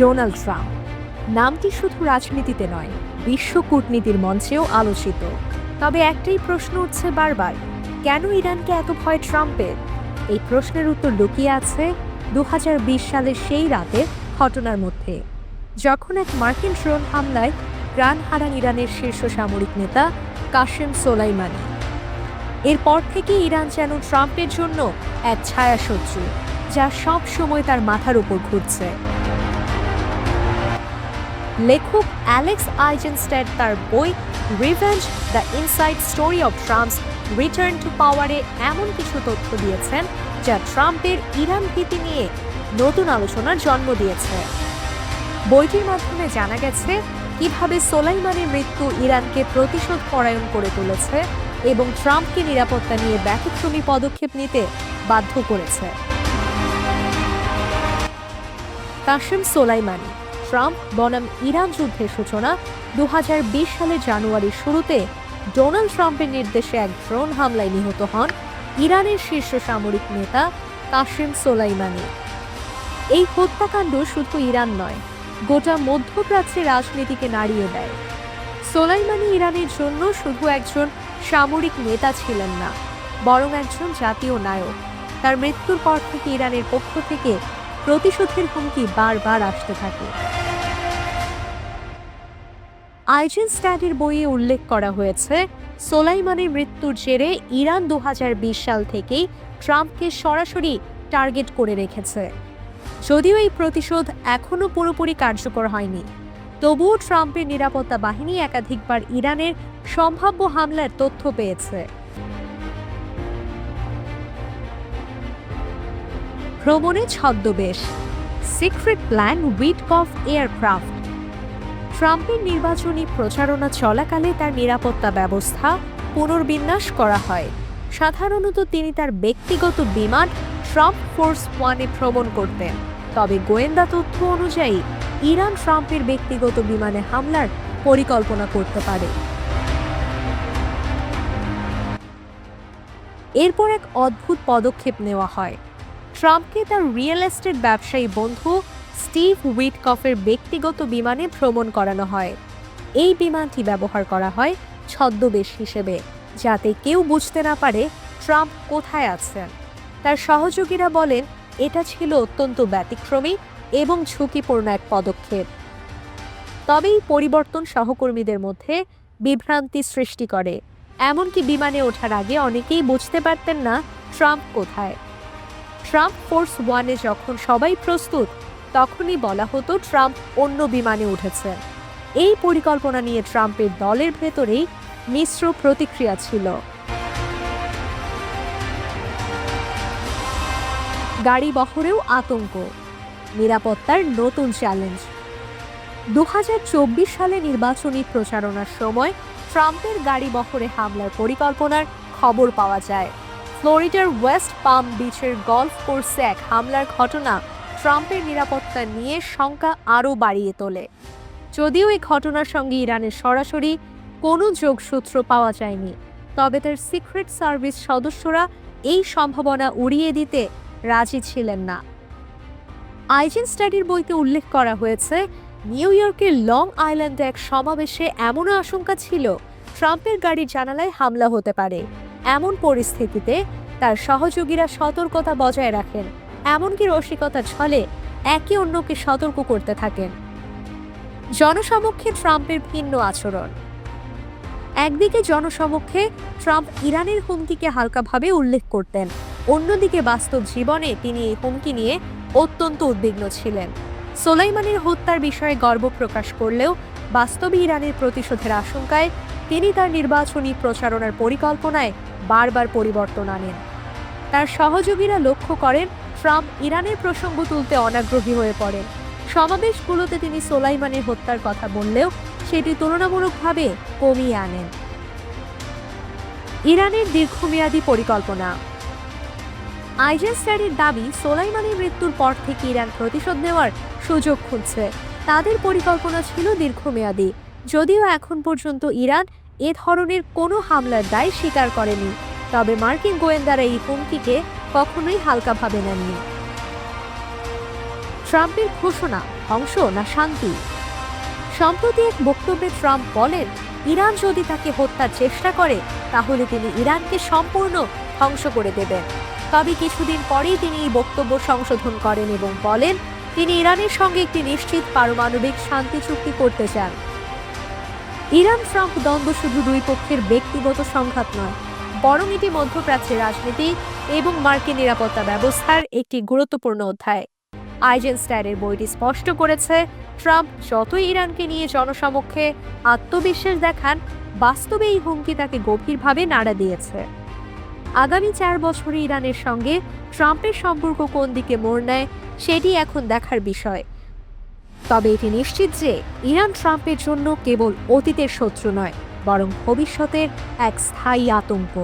Donald Trump. নামটি শুধু রাজনীতিতে নয়, বিশ্ব কূটনীতির মঞ্চেও আলোচিত। তবে একটাই প্রশ্ন উঠছে বারবার, কেন ইরানকে এত ভয় ট্রাম্পের? এই প্রশ্নের উত্তর লুকিয়ে আছে দু হাজার বিশ সালের সেই রাতে ঘটনার মধ্যে। যখন এক মার্কিন ড্রোন হামলায় প্রাণ হারান ইরানের শীর্ষ সামরিক নেতা কাশেম সোলাইমানি। এরপর থেকে ইরান যেন ট্রাম্পের জন্য এক ছায়াশত্রু, যা সব সময় তার মাথার উপর ঘুরছে। লেখক অ্যালেক্স আইজেনস্টেড তার বই revenge, the inside story of Trump's, return to পাওয়ারে এমন কিছু তথ্য দিয়েছেন যা ট্রাম্পের ইরান ভীতি নিয়ে নতুন আলোচনার জন্ম দিয়েছে। বইটির মাধ্যমে জানা গেছে কীভাবে সোলাইমানের মৃত্যু ইরানকে প্রতিশোধ পরায়ণ করে তুলেছে এবং ট্রাম্পকে নিরাপত্তা নিয়ে ব্যতিক্রমী পদক্ষেপ নিতে বাধ্য করেছে। কাশেম সোলাইমানি ট্রাম্প বনাম ইরান যুদ্ধের সূচনা দু সালের জানুয়ারির শুরুতে ডোনাল্ড ট্রাম্পের নির্দেশে এক ড্রোন হামলায় নিহত হন ইরানের শীর্ষ সামরিক নেতা কাশেম সোলাইমানি। এই হত্যাকাণ্ড শুধু ইরান নয়, গোটা মধ্যপ্রাচ্যের রাজনীতিকে নাড়িয়ে দেয়। সোলাইমানি ইরানের জন্য শুধু একজন সামরিক নেতা ছিলেন না, বরং একজন জাতীয় নায়ক। তার মৃত্যুর পর থেকে ইরানের পক্ষ থেকে প্রতিশোধের হুমকি বারবার আসতে থাকে। আইজেন স্ট্যাডের বইয়ে উল্লেখ করা হয়েছে, সোলাইমানের মৃত্যুর জেরে ইরান দু হাজার বিশ সাল থেকেই ট্রাম্পকে সরাসরি টার্গেট করে রেখেছে। যদিও এই প্রতিশোধ এখনও পুরোপুরি কার্যকর হয়নি, তবুও ট্রাম্পের নিরাপত্তা বাহিনী একাধিকবার ইরানের সম্ভাব্য হামলার তথ্য পেয়েছে। ভ্রমণে ছদ্মবেশ। সিক্রেট প্ল্যান উইটকফ এয়ারক্রাফট ট্রাম্পের নির্বাচনী প্রচারণা চলাকালে তার নিরাপত্তা ব্যবস্থা পুনর্বিন্যাস করা হয়। সাধারণত তিনি তার ব্যক্তিগত বিমান ট্রাম্প ফোর্স ওয়ানে ভ্রমণ করতেন। তবে গোয়েন্দা তথ্য অনুযায়ী, ইরান ট্রাম্পের ব্যক্তিগত বিমানে হামলার পরিকল্পনা করতে পারে। এরপর এক অদ্ভুত পদক্ষেপ নেওয়া হয়। ট্রাম্পকে তার রিয়েল এস্টেট ব্যবসায়ী বন্ধু স্টিভ উইটকফের ব্যক্তিগত বিমানে ভ্রমণ করানো হয়। এই বিমানটি ব্যবহার করা হয় ছদ্মবেশ হিসেবে, যাতে কেউ বুঝতে না পারে ট্রাম্প কোথায় আছেন। তার সহযোগীরা বলেন, এটা ছিল অত্যন্ত ব্যতিক্রমী এবং ঝুঁকিপূর্ণ এক পদক্ষেপ। তবে এই পরিবর্তন সহকর্মীদের মধ্যে বিভ্রান্তি সৃষ্টি করে। এমনকি বিমানে ওঠার আগে অনেকেই বুঝতে পারতেন না ট্রাম্প কোথায়। ট্রাম্প ফোর্স ওয়ানে যখন সবাই প্রস্তুত, তখনই বলা হতো ট্রাম্প অন্য বিমানে উঠেছে। এই পরিকল্পনা নিয়ে ট্রাম্পের দলের ভেতরেই মিশ্র প্রতিক্রিয়া ছিল। গাড়ি বহরেও আতঙ্ক, নিরাপত্তার নতুন চ্যালেঞ্জ। দু হাজার চব্বিশ সালে নির্বাচনী প্রচারণার সময় ট্রাম্পের গাড়ি বহরে হামলার পরিকল্পনার খবর পাওয়া যায়। ফ্লোরিডার ওয়েস্ট পাম বিচের গলফ কোর্সে এক হামলার ঘটনা ট্রাম্পের নিরাপত্তা নিয়ে শঙ্কা আরও বাড়িয়ে তোলে। যদিও এই ঘটনার সঙ্গে ইরানের সরাসরি কোনো যোগসূত্র পাওয়া যায়নি, তবে তার সিক্রেট সার্ভিস সদস্যরা এই সম্ভাবনা উড়িয়ে দিতে রাজি ছিলেন না। আইজেন স্টাডির বইতে উল্লেখ করা হয়েছে, নিউ ইয়র্কের লং আইল্যান্ডে এক সমাবেশে এমনও আশঙ্কা ছিল, ট্রাম্পের গাড়ির জানালায় হামলা হতে পারে। এমন পরিস্থিতিতে তার সহযোগীরা সতর্কতা বজায় রাখেন, এমনকি রসিকতা ছলে একে অন্যকে সতর্ক করতে থাকেন। জনসমক্ষে ট্রাম্পের ভিন্ন আচরণ। একদিকে জনসমক্ষে ট্রাম্প ইরানের হুমকিকে হালকাভাবে উল্লেখ করতেন, অন্যদিকে বাস্তব জীবনে তিনি এই হুমকি নিয়ে অত্যন্ত উদ্বিগ্ন ছিলেন। সোলাইমানের হত্যার বিষয়ে গর্ব প্রকাশ করলেও বাস্তবে ইরানের প্রতিশোধের আশঙ্কায় তিনি তার নির্বাচনী প্রচারণার পরিকল্পনায় বারবার পরিবর্তন আনেন। তার সহযোগীরা লক্ষ্য করেন, ট্রাম্প ইরানের প্রসঙ্গ তুলতে অনাগ্রহী হয়ে পড়েন। সমাবেশগুলোতে তিনি সোলাইমানের হত্যার কথা বললেও সেটি তুলনামূলকভাবে কমিয়ে আনেন। ইরানের দীর্ঘমেয়াদী পরিকল্পনা। আইজেস্টারের দাবি, সোলাইমানের মৃত্যুর পর থেকে ইরান প্রতিশোধ নেওয়ার সুযোগ খুঁজছে। তাদের পরিকল্পনা ছিল দীর্ঘমেয়াদী। যদিও এখন পর্যন্ত ইরান এ ধরনের কোনো হামলার দায় স্বীকার করেনি, তবে মার্কিন গোয়েন্দারা এই হুমকিকে কখনোই হালকাভাবে নেননি। ট্রাম্পের ঘোষণা, ধ্বংস না শান্তি? সম্প্রতি এক বক্তব্যে ট্রাম্প বলেন, ইরান যদি তাকে হত্যার চেষ্টা করে, তাহলে তিনি ইরানকে সম্পূর্ণ ধ্বংস করে দেবেন। তবে কিছুদিন পরেই তিনি এই বক্তব্য সংশোধন করেন এবং বলেন, তিনি ইরানের সঙ্গে একটি নিশ্চিত পারমাণবিক শান্তি চুক্তি করতে চান। ইরান ট্রাম্প দ্বন্দ্ব শুধু দুই পক্ষের ব্যক্তিগত সংঘাত নয়, বরং এটি মধ্যপ্রাচ্যের রাজনীতি এবং মার্কিন নিরাপত্তা ব্যবস্থার একটি গুরুত্বপূর্ণ অধ্যায়। আইজেনস্টাইনের বইটি স্পষ্ট করেছে, ট্রাম্প যতই ইরানকে নিয়ে জনসমক্ষে আত্মবিশ্বাস দেখান, বাস্তবে এই হুমকি তাকে গভীরভাবে নাড়া দিয়েছে। আগামী চার বছরে ইরানের সঙ্গে ট্রাম্পের সম্পর্ক কোন দিকে মোড় নেয়, সেটি এখন দেখার বিষয়। তবে এটি নিশ্চিত যে ইরান ট্রাম্পের জন্য কেবল অতীতের শত্রু নয়, বরং ভবিষ্যতের এক স্থায়ী আতঙ্ক।